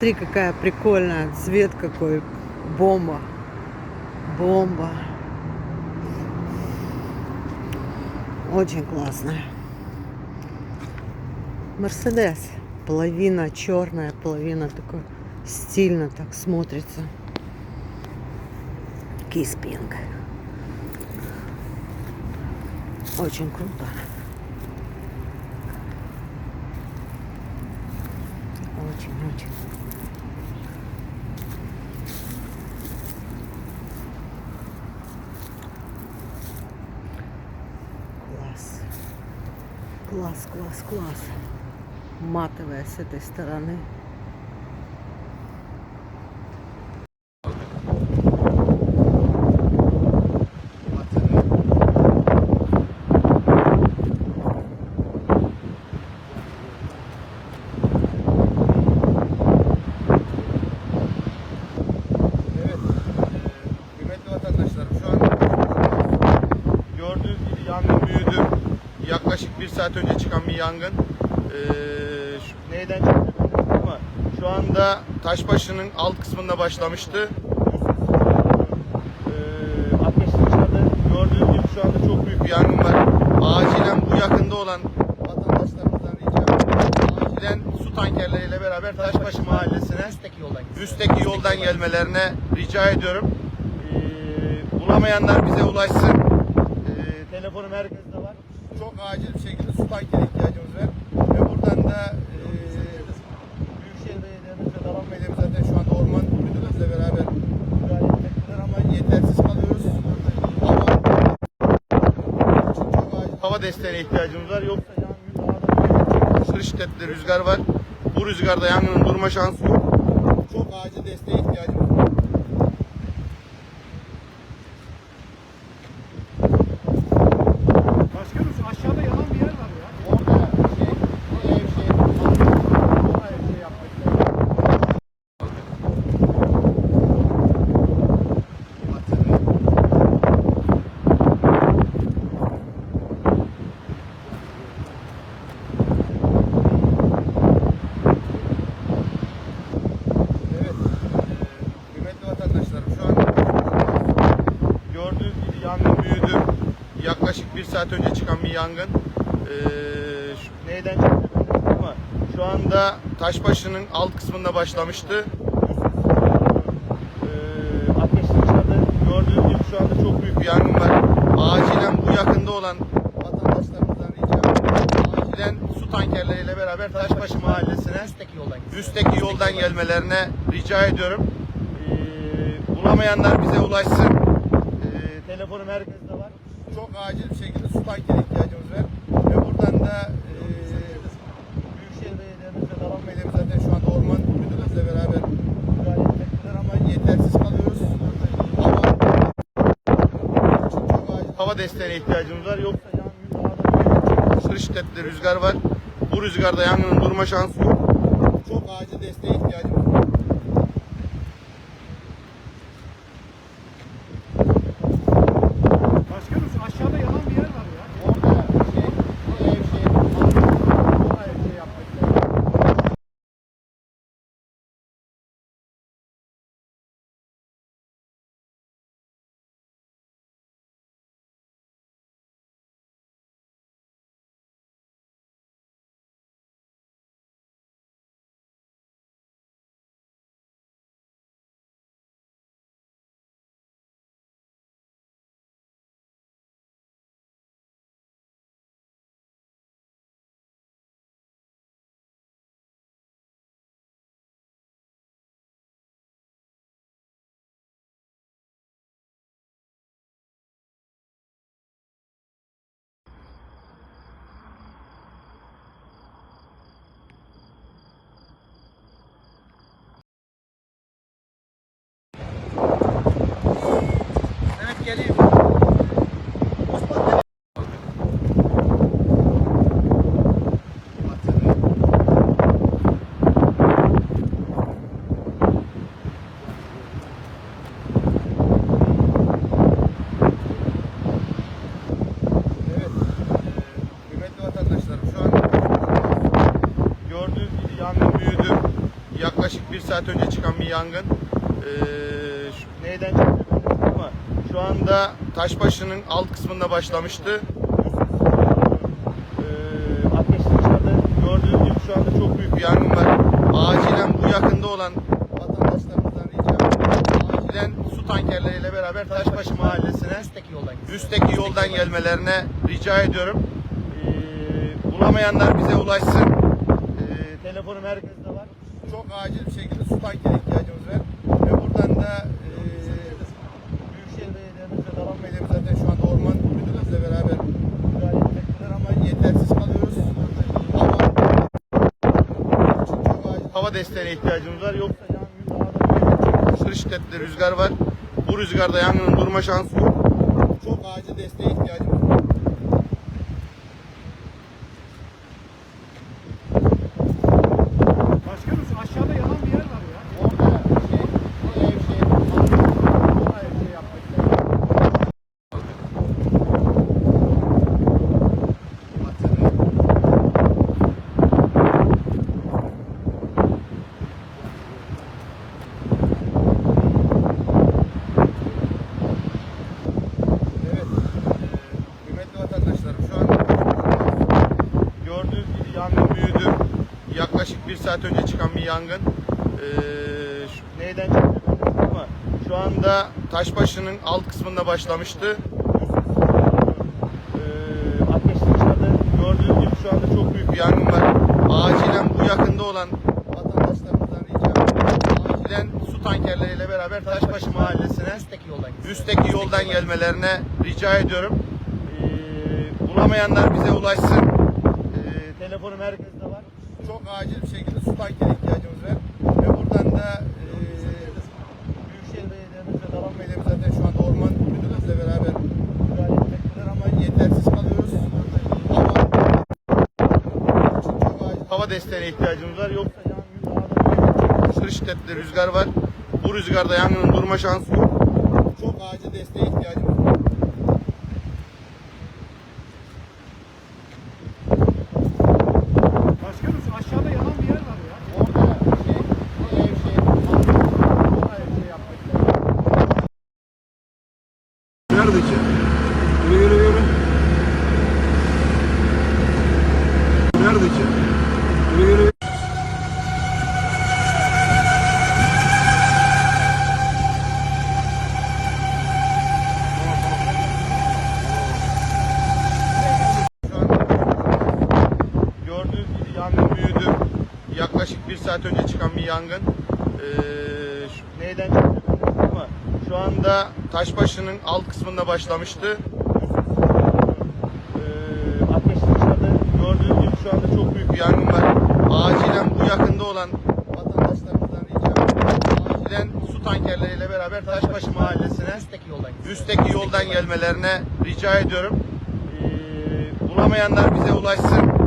Смотри, какая прикольная. Цвет какой. Бомба. Бомба. Очень классная. Мерседес. Половина черная, половина такой стильно так смотрится. Киспинг. Очень круто. Очень-очень. Класс. Класс, класс, класс. Матовая с этой стороны. Saat önce çıkan bir yangın. Şu- neyden çıktı ama şu anda Taşbaşı'nın alt kısmında başlamıştı. Dışarıda gördüğünüz gibi şu anda çok büyük bir yangın var. Acilen bu yakında olan vatandaşlarımızdan ricam acilen su tankerleriyle beraber Taşbaşı mahallesine Üstteki yoldan üstteki yoldan gelmelerine rica ediyorum. Ee, bulamayanlar bize ulaşsın. Ee, telefonum herkeste var. Çok acil bir şekilde tankere ihtiyacımız var. Ve buradan da e, Büyükşehir Belediye'miz Dalan Belediye'miz zaten şu anda orman müdürümüzle beraber müdahale ama yetersiz kalıyoruz. Hava, hava desteğine ihtiyacımız var. Yoksa yangın daha da aşırı şiddetli rüzgar var. Bu rüzgarda yangının durma şansı yok. Çok acil desteğe ihtiyacımız var. Yaklaşık bir saat önce çıkan bir yangın. Şu- neyden çıktı bilmiyorum ama şu anda Taşbaşı'nın alt kısmında başlamıştı. Eee ateş dışarıda gördüğünüz gibi şu anda çok büyük bir yangın var. Acilen bu yakında olan vatandaşlarımızdan ricam acilen su tankerleriyle beraber Taşbaşı mahallesine Üstteki yoldan üstteki yoldan gelmelerine rica ediyorum. Ee, bulamayanlar bize ulaşsın. Ee, telefonum herkeste var. Çok acil bir şekilde su tankere ihtiyacımız var. Ve buradan da e, Büyükşehir zaten şu anda orman müdürümüzle beraber ama yetersiz kalıyoruz. Hava, çok desteğine ihtiyacımız var. Yoksa yangın daha da aşırı şiddetli rüzgar var. Bu rüzgarda yangının durma şansı yok. Çok acil desteğe ihtiyacımız var. Saat önce çıkan bir yangın. Ee, şu- neyden çıktı ama şu anda Taşbaşı'nın alt kısmında başlamıştı. Ee, ateş dışarıda gördüğünüz gibi şu anda çok büyük bir yangın var. Acilen bu yakında olan vatandaşlarımızdan ricam acilen su tankerleriyle beraber Taşbaşı mahallesine Üstteki yoldan üstteki yoldan gelmelerine rica ediyorum. Ee, bulamayanlar bize ulaşsın. Ee, telefonum herkeste var. Çok acil bir şekilde su tankere ihtiyacımız var. Ve buradan da e, Büyükşehir Belediye'miz ve Dalan Belediye'miz zaten şu anda orman müdürümüzle beraber ama yetersiz kalıyoruz. Hava, hava desteğine ihtiyacımız var. Yoksa yangın daha da çok aşırı şiddetli rüzgar var. Bu rüzgarda yangının durma şansı yok. Çok acil desteğe ihtiyacımız var. Saat önce çıkan bir yangın. Şu- neyden çıktı ama şu anda Taşbaşı'nın alt kısmında başlamıştı. Eee ateş dışarıda gördüğünüz gibi şu anda çok büyük bir yangın var. Acilen bu yakında olan vatandaşlarımızdan ricam acilen su tankerleriyle beraber Taşbaşı mahallesine Üstteki yoldan üstteki yoldan gelmelerine rica ediyorum. Ee, bulamayanlar bize ulaşsın. Ee, telefonum herkeste acil bir şekilde su tankere ihtiyacımız var. Ve buradan da e, Büyükşehir ve Dalan Belediye'miz zaten şu anda orman müdürümüzle beraber ama yetersiz kalıyoruz. Hava, hava desteğine ihtiyacımız var. Yoksa yangın daha da çok aşırı şiddetli rüzgar var. Bu rüzgarda yangının durma şansı yok. Çok acil desteğe ihtiyacımız var. Nerede ki? Yürü yürü yürü. Nerede ki? Yürü yürü. Gördüğünüz gibi yangın büyüdü. Yaklaşık bir saat önce çıkan bir yangın. Ee, şu- neyden çıktı ama şu anda Taşbaşı'nın alt kısmında başlamıştı. Ee, ateş dışarıda gördüğünüz gibi şu anda çok büyük bir yangın var. Acilen bu yakında olan vatandaşlarımızdan ricam acilen su tankerleriyle beraber Taşbaşı mahallesine Üstteki yoldan üstteki yoldan gelmelerine rica ediyorum. Ee, bulamayanlar bize ulaşsın.